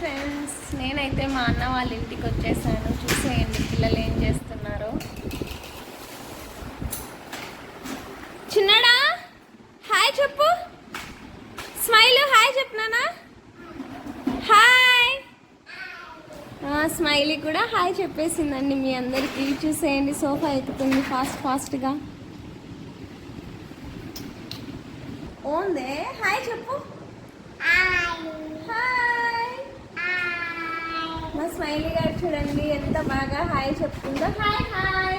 Friends నేనైతే మా అన్న వాళ్ళ ఇంటికి వచ్చేసాను. చూసేయండి పిల్లలు ఏం చేస్తున్నారో. చిన్నడా? హాయ్ చెప్పు. స్మైల్ హాయ్ చెప్పినానా హాయ్ స్మైలీ కూడా హాయ్ చెప్పేసిందండి మీ అందరికీ. చూసేయండి సోఫా ఎక్కుతుంది ఫాస్ట్ ఫాస్ట్గా ఓందే హాయ్ చెప్పు. హాయ్ స్మైలీ గారు చూడండి ఎంత బాగా హాయ్ చెప్తుందో. Hi hi.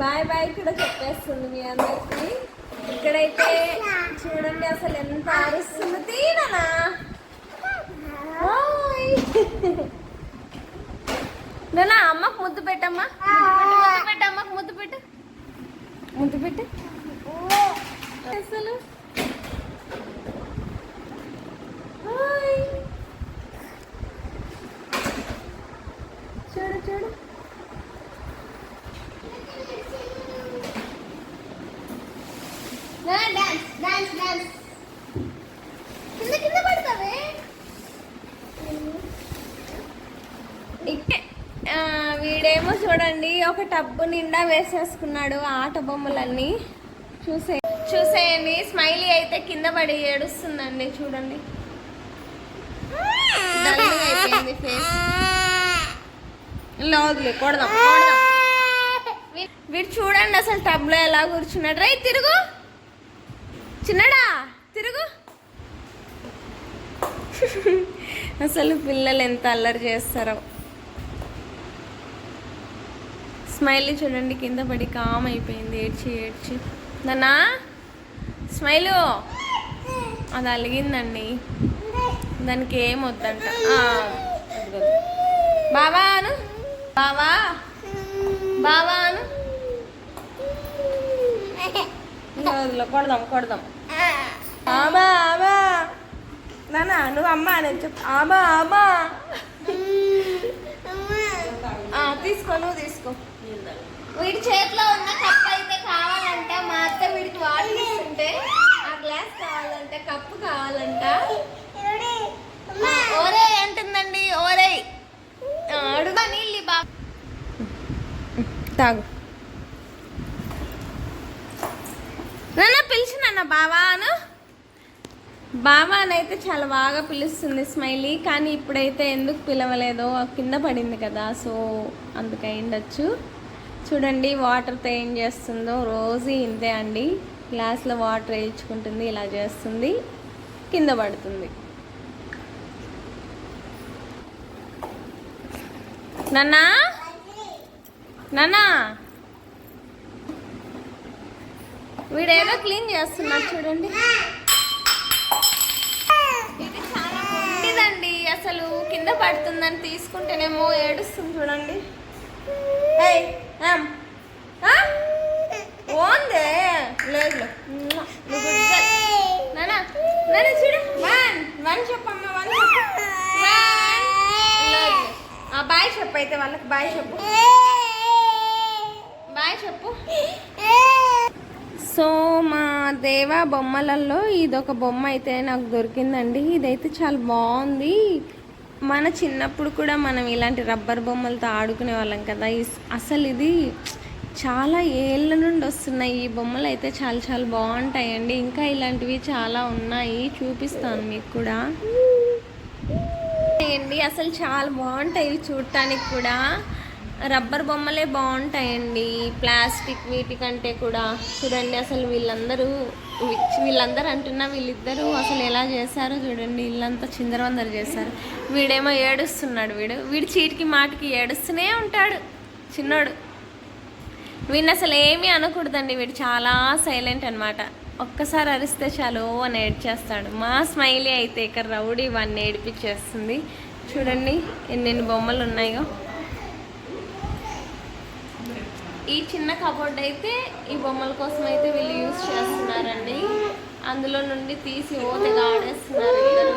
బాయ్ బాయ్ కూడా చెప్పేస్తుంది మీ అందరికి. ఇక్కడైతే చూడండి అసలు ఎంత అరుస్తుంది తీననా. నానా అమ్మకు ముద్దు పెట్టమ్మా. ముద్దు పెట్టు అమ్మకు ముద్దు పెట్టు. ముద్దు పెట్టు. అసలు ఇక్కడేమో చూడండి ఒక టబ్బు నిండా వేసేసుకున్నాడు ఆట బొమ్మలన్నీ. చూసే చూసేయండి స్మైలీ అయితే కింద పడి ఏడుస్తుందండి చూడండి. అయిపోయింది ఫేస్ కొడదాం కొడదాం. వీడు చూడండి అసలు టబ్లో ఎలా కూర్చున్నాడు. రై తిరుగు. చిన్నడా తిరుగు. అసలు పిల్లలు ఎంత అల్లరి చేస్తారో. స్మైల్ చూడండి కింద పడి కామ్ అయిపోయింది ఏడ్చి ఏడ్చి. నానా స్మైలు. అది అలిగిందండి. దానికి ఏం వద్దంట. బావా అను. బావా. బావా అను. కొడదాం కొడదాం. ఆమా ఆమా. నానా నువ్వు అమ్మ అని చెప్పు. ఆమా ఆమా. తీసుకో నువ్వు తీసుకో. వీడి చేతిలో ఉన్న కప్ అయితే కావాలంట. మా అత్త వీడికి వాటర్ ఇస్తుంటే ఆ గ్లాస్ కావాలంట కప్పు కావాలంట. ఓరే అంటుందండి ఓరే. ఆ, అడుగా నీళ్ళు బాబు తాగు. నన్న పిలిచినన్న బావా అను బావా అని అయితే చాలా బాగా పిలుస్తుంది స్మైలీ కానీ ఇప్పుడైతే ఎందుకు పిలవలేదో కింద పడింది కదా సో అందుకై ఉండొచ్చు చూడండి వాటర్తో ఏం చేస్తుందో. రోజు ఇంతే అండి. గ్లాస్లో వాటర్ వేయించుకుంటుంది ఇలా చేస్తుంది. కింద పడుతుంది. నాన్నా? నాన్నా? వీడేదో క్లీన్ చేస్తున్నారు చూడండి. ఇది చాలా ఉండిదండి అసలు కింద పడుతుందని తీసుకుంటేనేమో ఏడుస్తుంది చూడండి ఏయ్, ఆమ్. ఆ? ఓందే లేదు లేదు. మ్మ్. నువ్వు good girl. నానా నానా చూడు వన్ వన్ చెప్పమ్మా వన్ చెప్పు వన్ లేదు. ఆ బాయ్ చెప్పు అయితే వాళ్ళకి బాయ్ చెప్పు. బాయ్ చెప్పు. సో మా దేవ బొమ్మలలో ఇదొక బొమ్మ అయితే నాకు దొరికిందండి. ఇదైతే చాలా బాగుంది. మన చిన్నప్పుడు కూడా మనం ఇలాంటి రబ్బర్ బొమ్మలతో ఆడుకునే వాళ్ళం కదా. అసలు ఇది చాలా ఏళ్ళ నుండి వస్తున్నాయి. ఈ బొమ్మలు అయితే చాలా చాలా బాగుంటాయండి. ఇంకా ఇలాంటివి చాలా ఉన్నాయి. చూపిస్తాను మీకు కూడా. అండి అసలు చాలా బాగుంటాయి చూడటానికి కూడా. రబ్బర్ బొమ్మలే బాగుంటాయండి. ప్లాస్టిక్ వీటికంటే కూడా. చూడండి అసలు వీళ్ళందరూ వీళ్ళందరూ అంటున్నా వీళ్ళిద్దరూ అసలు ఎలా చేశారో చూడండి. వీళ్ళంతా చిందరవందరు చేశారు. వీడేమో ఏడుస్తున్నాడు వీడు. వీడు చీటికి మాటికి ఏడుస్తూనే ఉంటాడు. చిన్నోడు. వీడిని అసలు ఏమీ అనకూడదండి. వీడు చాలా సైలెంట్ అనమాట ఒక్కసారి అరిస్తే చాలు ఓ అని ఏడ్చేస్తాడు. మా స్మైలీ అయితే ఇక్కడ రౌడీ వాడిని ఏడిపించేస్తుంది. చూడండి ఎన్నెన్ని బొమ్మలు ఉన్నాయో. ఈ చిన్న కబోర్డ్ అయితే ఈ బొమ్మల కోసం అయితే వీళ్ళు యూజ్ చేస్తున్నారండి. అందులో నుండి తీసి ఓతగా ఆడేస్తున్నారు ఇద్దరు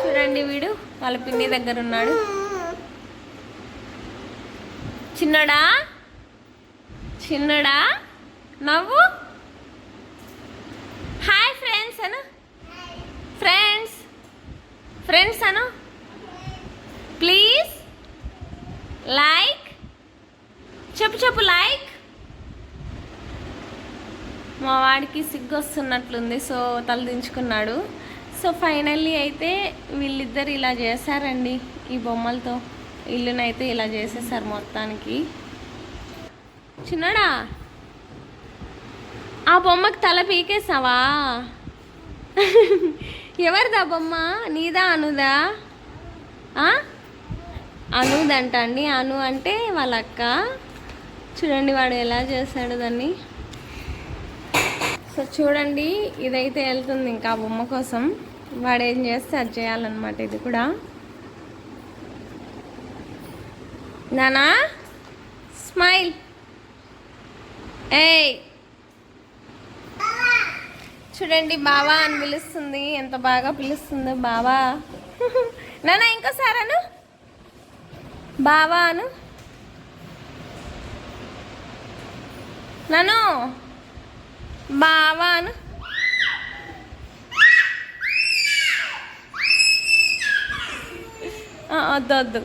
చూడండి వీడు వాళ్ళ పిన్ని దగ్గర ఉన్నాడు. చిన్నడా? చిన్నడా? నవ్వు? ఫ్రెండ్స్ అను ఫ్రెండ్స్. ఫ్రెండ్స్ అను ప్లీజ్. లైక్. చెప్పు చెప్పు లైక్. మా వాడికి సిగ్గు వస్తున్నట్లుంది సో తల దించుకున్నాడు. సో ఫైనల్లీ అయితే వీళ్ళిద్దరు ఇలా చేశారండి ఈ బొమ్మలతో. ఇల్లునైతే ఇలా చేసేసారు మొత్తానికి. చిన్నడా ఆ బొమ్మకి తల పీకేసావా? ఎవరిదా బొమ్మ? నీదా అనుదా? అనుదంట అండి అను అంటే వాళ్ళ అక్క చూడండి వాడు ఎలా చేశాడు దాన్ని. సో చూడండి ఇదైతే వెళ్తుంది ఇంకా ఆ బొమ్మ కోసం. వాడు ఏం చేస్తే అది చేయాలన్నమాట ఇది కూడా. నానా? స్మైల్. ఏయ్! చూడండి బావా అని పిలుస్తుంది. ఎంత బాగా పిలుస్తుందో బావా. నానా ఇంకోసారి అను. బావా అను. నన్ను బావా అను. వద్దు వద్దు.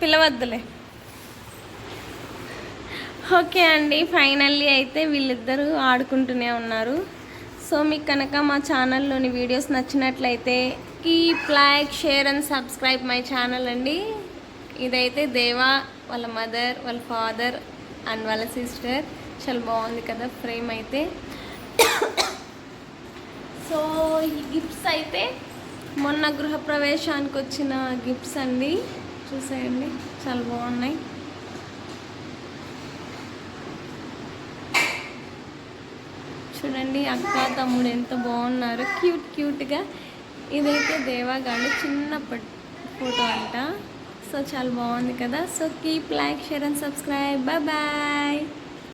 పిలవద్దులే. ఓకే అండి ఫైనల్లీ అయితే వీళ్ళిద్దరూ ఆడుకుంటూనే ఉన్నారు. సో మీకు కనుక మా ఛానల్లోని వీడియోస్ నచ్చినట్లయితే keep like share and subscribe my channel అండి. ఇదైతే దేవా వాళ్ళ మదర్ వాళ్ళ ఫాదర్ అండ్ వాళ్ళ సిస్టర్. చాలా బాగుంది కదా ఫ్రేమ్ అయితే. సో ఈ గిఫ్ట్స్ అయితే మొన్న గృహప్రవేశానికి వచ్చిన గిఫ్ట్స్ అండి. చూసేయండి చాలా బాగున్నాయి. చూడండి అక్క తమ్ముడు ఎంత బాగున్నారు. క్యూట్ క్యూట్గా ఇదైతే దేవాగాడు చిన్నప్పటి ఫోటో అంట. సో చాలా బాగుంది కదా. So keep like share and subscribe bye bye